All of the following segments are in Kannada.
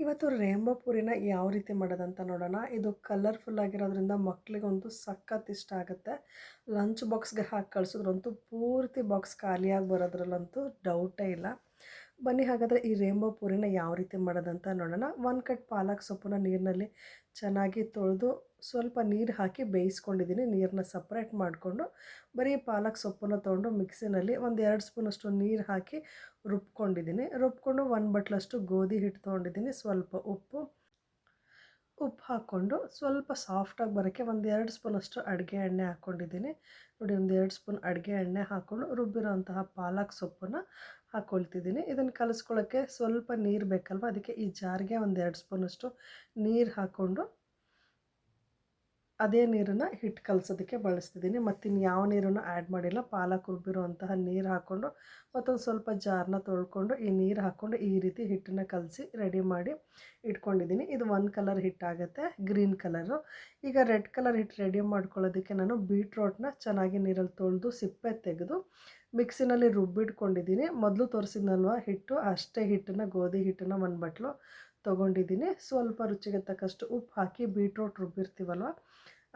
ಇವತ್ತು ರೇಂಬೋ ಪೂರಿನ ಯಾವ ರೀತಿ ಮಾಡೋದಂತ ನೋಡೋಣ. ಇದು ಕಲರ್ಫುಲ್ ಆಗಿರೋದ್ರಿಂದ ಮಕ್ಕಳಿಗಂತೂ ಸಖತ್ ಇಷ್ಟ ಆಗುತ್ತೆ. ಲಂಚ್ ಬಾಕ್ಸ್ಗೆ ಹಾಕಿ ಕಳ್ಸಿದ್ರಂತೂ ಪೂರ್ತಿ ಬಾಕ್ಸ್ ಖಾಲಿಯಾಗಿ ಬರೋದ್ರಲ್ಲಂತೂ ಡೌಟೇ ಇಲ್ಲ. ಬನ್ನಿ, ಹಾಗಾದರೆ ಈ ರೇಂಬೋ ಪೂರಿನ ಯಾವ ರೀತಿ ಮಾಡೋದಂತ ನೋಡೋಣ. ಒಂದು ಕಟ್ ಪಾಲಕ್ ಸೊಪ್ಪನ್ನ ನೀರಿನಲ್ಲಿ ಚೆನ್ನಾಗಿ ತೊಳೆದು ಸ್ವಲ್ಪ ನೀರು ಹಾಕಿ ಬೇಯಿಸ್ಕೊಂಡಿದ್ದೀನಿ. ನೀರನ್ನ ಸಪ್ರೇಟ್ ಮಾಡಿಕೊಂಡು ಬರೀ ಪಾಲಕ್ ಸೊಪ್ಪನ್ನು ತೊಗೊಂಡು ಮಿಕ್ಸಿನಲ್ಲಿ ಒಂದು ಎರಡು ಸ್ಪೂನಷ್ಟು ನೀರು ಹಾಕಿ ರುಬ್ಕೊಂಡಿದ್ದೀನಿ. ರುಬ್ಕೊಂಡು ಒಂದು ಬಟ್ಲಷ್ಟು ಗೋಧಿ ಹಿಟ್ಟು ತೊಗೊಂಡಿದ್ದೀನಿ. ಸ್ವಲ್ಪ ಉಪ್ಪು ಉಪ್ಪು ಹಾಕ್ಕೊಂಡು ಸ್ವಲ್ಪ ಸಾಫ್ಟಾಗಿ ಬರೋಕ್ಕೆ ಒಂದು ಎರಡು ಸ್ಪೂನಷ್ಟು ಅಡುಗೆ ಎಣ್ಣೆ ಹಾಕ್ಕೊಂಡಿದ್ದೀನಿ. ನೋಡಿ, ಒಂದು ಎರಡು ಸ್ಪೂನ್ ಅಡುಗೆ ಎಣ್ಣೆ ಹಾಕ್ಕೊಂಡು ರುಬ್ಬಿರೋಂತಹ ಪಾಲಕ್ ಸೊಪ್ಪನ್ನು ಹಾಕ್ಕೊಳ್ತಿದ್ದೀನಿ ಇದನ್ನು ಕಲಿಸ್ಕೊಳ್ಳೋಕ್ಕೆ ಸ್ವಲ್ಪ ನೀರು ಬೇಕಲ್ವ? ಅದಕ್ಕೆ ಈ ಜಾರಿಗೆ ಒಂದು ಎರಡು ಸ್ಪೂನಷ್ಟು ನೀರು ಹಾಕ್ಕೊಂಡು ಅದೇ ನೀರನ್ನು ಹಿಟ್ಟು ಕಲಸೋದಕ್ಕೆ ಬಳಸ್ತಿದ್ದೀನಿ. ಮತ್ತಿನ್ನು ಯಾವ ನೀರನ್ನು ಆ್ಯಡ್ ಮಾಡಿಲ್ಲ, ಪಾಲಕ್ ರುಬ್ಬಿರುವಂತಹ ನೀರು ಹಾಕ್ಕೊಂಡು ಮತ್ತೊಂದು ಸ್ವಲ್ಪ ಜಾರನ್ನ ತೊಳ್ಕೊಂಡು ಈ ನೀರು ಹಾಕ್ಕೊಂಡು ಈ ರೀತಿ ಹಿಟ್ಟನ್ನು ಕಲಸಿ ರೆಡಿ ಮಾಡಿ ಇಟ್ಕೊಂಡಿದ್ದೀನಿ. ಇದು ಒಂದು ಕಲರ್ ಹಿಟ್ಟಾಗುತ್ತೆ ಗ್ರೀನ್ ಕಲರು. ಈಗ ರೆಡ್ ಕಲರ್ ಹಿಟ್ಟು ರೆಡಿ ಮಾಡ್ಕೊಳ್ಳೋದಕ್ಕೆ ನಾನು ಬೀಟ್ರೋಟ್ನ ಚೆನ್ನಾಗಿ ನೀರಲ್ಲಿ ತೊಳೆದು ಸಿಪ್ಪೆ ತೆಗೆದು ಮಿಕ್ಸಿನಲ್ಲಿ ರುಬ್ಬಿಟ್ಕೊಂಡಿದ್ದೀನಿ. ಮೊದಲು ತೋರಿಸಿದ್ನಲ್ವ, ಹಿಟ್ಟು, ಅಷ್ಟೇ ಹಿಟ್ಟನ್ನು, ಗೋಧಿ ಹಿಟ್ಟನ್ನು ಒಂದು ಬಟ್ಲು ತೊಗೊಂಡಿದ್ದೀನಿ. ಸ್ವಲ್ಪ ರುಚಿಗೆ ತಕ್ಕಷ್ಟು ಉಪ್ಪು ಹಾಕಿ ಬೀಟ್ರೋಟ್ ರುಬ್ಬಿರ್ತೀವಲ್ವ,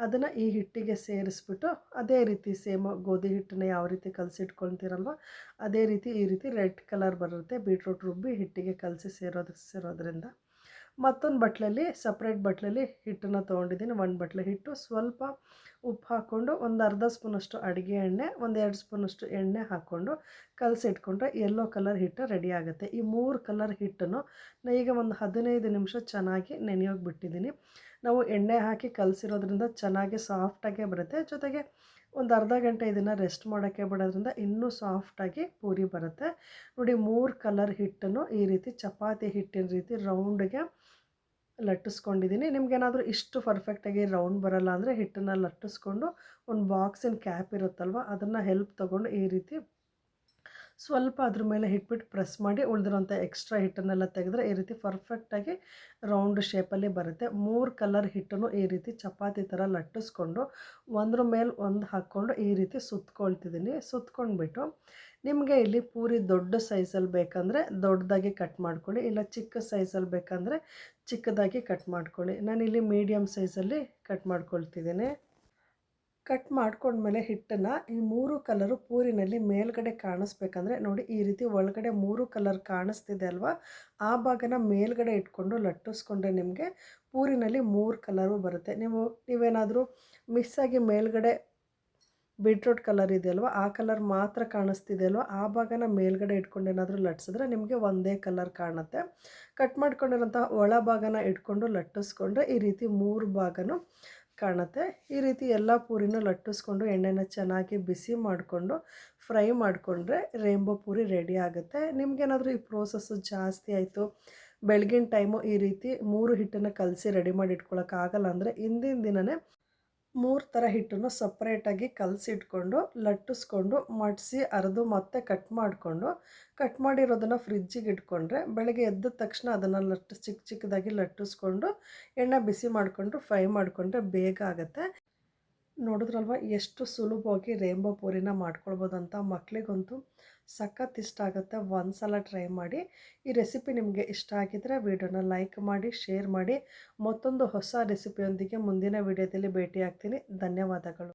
ಅದನ್ನು ಈ ಹಿಟ್ಟಿಗೆ ಸೇರಿಸ್ಬಿಟ್ಟು ಅದೇ ರೀತಿ ಸೇಮ್ ಗೋಧಿ ಹಿಟ್ಟನ್ನ ಯಾವ ರೀತಿ ಕಲಸಿಟ್ಕೊಳ್ತೀರಲ್ವ, ಅದೇ ರೀತಿ ಈ ರೀತಿ ರೆಡ್ ಕಲರ್ ಬರುತ್ತೆ, ಬೀಟ್ರೂಟ್ ರುಬ್ಬಿ ಹಿಟ್ಟಿಗೆ ಕಲಸಿ ಸೇರೋದು, ಸೇರೋದ್ರಿಂದ. ಮತ್ತೊಂದು ಬಟ್ಲಲ್ಲಿ ಸಪ್ರೇಟ್ ಬಟ್ಲಲ್ಲಿ ಹಿಟ್ಟನ್ನು ತೊಗೊಂಡಿದ್ದೀನಿ. ಒಂದು ಬಟ್ಲೆ ಹಿಟ್ಟು ಸ್ವಲ್ಪ ಉಪ್ಪು ಹಾಕ್ಕೊಂಡು ಒಂದು ಅರ್ಧ ಸ್ಪೂನಷ್ಟು ಅಡುಗೆ ಎಣ್ಣೆ, ಒಂದು ಎರಡು ಸ್ಪೂನಷ್ಟು ಎಣ್ಣೆ ಹಾಕ್ಕೊಂಡು ಕಲಸಿಟ್ಕೊಂಡ್ರೆ ಎಲ್ಲೋ ಕಲರ್ ಹಿಟ್ಟು ರೆಡಿ ಆಗುತ್ತೆ. ಈ ಮೂರು ಕಲರ್ ಹಿಟ್ಟನ್ನು ನಾನು ಈಗ ಒಂದು ಹದಿನೈದು ನಿಮಿಷ ಚೆನ್ನಾಗಿ ನೆನೆಯೋಗಿ ಬಿಟ್ಟಿದ್ದೀನಿ. ನಾವು ಎಣ್ಣೆ ಹಾಕಿ ಕಲಸಿರೋದ್ರಿಂದ ಚೆನ್ನಾಗಿ ಸಾಫ್ಟಾಗೇ ಬರುತ್ತೆ. ಜೊತೆಗೆ ಒಂದು ಅರ್ಧ ಗಂಟೆ ಇದನ್ನು ರೆಸ್ಟ್ ಮಾಡೋಕ್ಕೆ ಬಿಡೋದ್ರಿಂದ ಇನ್ನೂ ಸಾಫ್ಟಾಗಿ ಪೂರಿ ಬರುತ್ತೆ. ನೋಡಿ ಮೂರು ಕಲರ್ ಹಿಟ್ಟನ್ನು ಈ ರೀತಿ ಚಪಾತಿ ಹಿಟ್ಟಿನ ರೀತಿ ರೌಂಡ್ಗೆ ಲಟ್ಟಿಸ್ಕೊಂಡಿದ್ದೀನಿ. ನಿಮಗೇನಾದರೂ ಇಷ್ಟು ಪರ್ಫೆಕ್ಟಾಗಿ ರೌಂಡ್ ಬರಲ್ಲ ಅಂದರೆ ಹಿಟ್ಟನ್ನು ಲಟ್ಟಿಸ್ಕೊಂಡು ಒಂದು ಬಾಕ್ಸಿನ ಕ್ಯಾಪ್ ಇರುತ್ತಲ್ವ, ಅದನ್ನು ಹೆಲ್ಪ್ ತೊಗೊಂಡು ಈ ರೀತಿ ಸ್ವಲ್ಪ ಅದ್ರ ಮೇಲೆ ಹಿಟ್ಬಿಟ್ಟು ಪ್ರೆಸ್ ಮಾಡಿ ಉಳಿದಿರೋಂಥ ಎಕ್ಸ್ಟ್ರಾ ಹಿಟ್ಟನ್ನೆಲ್ಲ ತೆಗೆದ್ರೆ ಈ ರೀತಿ ಪರ್ಫೆಕ್ಟಾಗಿ ರೌಂಡ್ ಶೇಪಲ್ಲಿ ಬರುತ್ತೆ. ಮೂರು ಕಲರ್ ಹಿಟ್ಟನ್ನು ಈ ರೀತಿ ಚಪಾತಿ ಥರ ಲಟ್ಟಿಸ್ಕೊಂಡು ಒಂದ್ರ ಮೇಲೆ ಒಂದು ಹಾಕ್ಕೊಂಡು ಈ ರೀತಿ ಸುತ್ಕೊಳ್ತಿದ್ದೀನಿ. ಸುತ್ಕೊಂಡ್ಬಿಟ್ಟು ನಿಮಗೆ ಇಲ್ಲಿ ಪೂರಿ ದೊಡ್ಡ ಸೈಜಲ್ಲಿ ಬೇಕಂದರೆ ದೊಡ್ಡದಾಗಿ ಕಟ್ ಮಾಡ್ಕೊಳ್ಳಿ, ಇಲ್ಲ ಚಿಕ್ಕ ಸೈಜಲ್ಲಿ ಬೇಕಂದರೆ ಚಿಕ್ಕದಾಗಿ ಕಟ್ ಮಾಡ್ಕೊಳ್ಳಿ. ನಾನಿಲ್ಲಿ ಮೀಡಿಯಮ್ ಸೈಜಲ್ಲಿ ಕಟ್ ಮಾಡ್ಕೊಳ್ತಿದ್ದೀನಿ. ಕಟ್ ಮಾಡ್ಕೊಂಡ್ಮೇಲೆ ಹಿಟ್ಟನ್ನು ಈ ಮೂರು ಕಲರು ಪೂರಿನಲ್ಲಿ ಮೇಲ್ಗಡೆ ಕಾಣಿಸ್ಬೇಕಂದ್ರೆ ನೋಡಿ ಈ ರೀತಿ ಒಳಗಡೆ ಮೂರು ಕಲರ್ ಕಾಣಿಸ್ತಿದೆ ಅಲ್ವಾ? ಆ ಭಾಗನ ಮೇಲ್ಗಡೆ ಇಟ್ಕೊಂಡು ಲಟ್ಟಿಸ್ಕೊಂಡ್ರೆ ನಿಮಗೆ ಪೂರಿನಲ್ಲಿ ಮೂರು ಕಲರು ಬರುತ್ತೆ. ನೀವು, ನೀವೇನಾದರೂ ಮಿಸ್ಸಾಗಿ ಮೇಲ್ಗಡೆ ಬೀಟ್ರೂಟ್ ಕಲರ್ ಇದೆಯಲ್ವ? ಆ ಕಲರ್ ಮಾತ್ರ ಕಾಣಿಸ್ತಿದೆ ಅಲ್ವ? ಆ ಭಾಗನ ಮೇಲ್ಗಡೆ ಇಟ್ಕೊಂಡು ಏನಾದರೂ ಲಟ್ಸಿದ್ರೆ ನಿಮಗೆ ಒಂದೇ ಕಲರ್ ಕಾಣುತ್ತೆ. ಕಟ್ ಮಾಡ್ಕೊಂಡಿರೋಂಥ ಒಳ ಭಾಗನ ಇಟ್ಕೊಂಡು ಲಟ್ಟಿಸ್ಕೊಂಡ್ರೆ ಈ ರೀತಿ ಮೂರು ಭಾಗನೂ ಕಾಣುತ್ತೆ. ಈ ರೀತಿ ಎಲ್ಲ ಪೂರಿನ ಲಟ್ಟಿಸ್ಕೊಂಡು, ಎಣ್ಣೆನ ಚೆನ್ನಾಗಿ ಬಿಸಿ ಮಾಡಿಕೊಂಡು, ಫ್ರೈ ಮಾಡಿಕೊಂಡ್ರೆ ರೇಂಬೋ ಪೂರಿ ರೆಡಿ ಆಗುತ್ತೆ. ನಿಮಗೇನಾದರೂ ಈ ಪ್ರೋಸೆಸ್ಸು ಜಾಸ್ತಿ ಆಯಿತು, ಬೆಳಗಿನ ಟೈಮು ಈ ರೀತಿ ಮೂರು ಹಿಟ್ಟನ್ನು ಕಲಸಿ ರೆಡಿ ಮಾಡಿ ಇಟ್ಕೊಳ್ಳೋಕ್ಕಾಗಲ್ಲ ಅಂದರೆ, ಹಿಂದಿನ ದಿನವೇ ಮೂರು ಥರ ಹಿಟ್ಟನ್ನು ಸಪ್ರೇಟಾಗಿ ಕಲಸಿಟ್ಕೊಂಡು, ಲಟ್ಟಿಸ್ಕೊಂಡು, ಮಡಿಸಿ ಅರೆದು ಮತ್ತೆ ಕಟ್ ಮಾಡಿಕೊಂಡು ಕಟ್ ಮಾಡಿರೋದನ್ನು ಫ್ರಿಜ್ಜಿಗೆ ಇಟ್ಕೊಂಡ್ರೆ ಬೆಳಗ್ಗೆ ಎದ್ದ ತಕ್ಷಣ ಅದನ್ನು ಲಟ್ಟು ಚಿಕ್ಕ ಚಿಕ್ಕದಾಗಿ ಲಟ್ಟಿಸ್ಕೊಂಡು, ಎಣ್ಣೆ ಬಿಸಿ ಮಾಡಿಕೊಂಡು ಫ್ರೈ ಮಾಡಿಕೊಂಡ್ರೆ ಬೇಗ ಆಗುತ್ತೆ. ನೋಡಿದ್ರಲ್ವ, ಎಷ್ಟು ಸುಲಭವಾಗಿ ರೇಂಬೋ ಪೂರಿನ ಅಂತ ಮಕ್ಕಳಿಗಂತೂ ಸಖತ್ ಇಷ್ಟ ಆಗುತ್ತೆ. ಒಂದು ಸಲ ಟ್ರೈ ಮಾಡಿ, ಈ ರೆಸಿಪಿ ನಿಮಗೆ ಇಷ್ಟ ಆಗಿದ್ದರೆ ವಿಡಿಯೋನ ಲೈಕ್ ಮಾಡಿ ಶೇರ್ ಮಾಡಿ. ಮತ್ತೊಂದು ಹೊಸ ರೆಸಿಪಿಯೊಂದಿಗೆ ಮುಂದಿನ ವಿಡಿಯೋದಲ್ಲಿ ಭೇಟಿ ಆಗ್ತೀನಿ ಧನ್ಯವಾದಗಳು.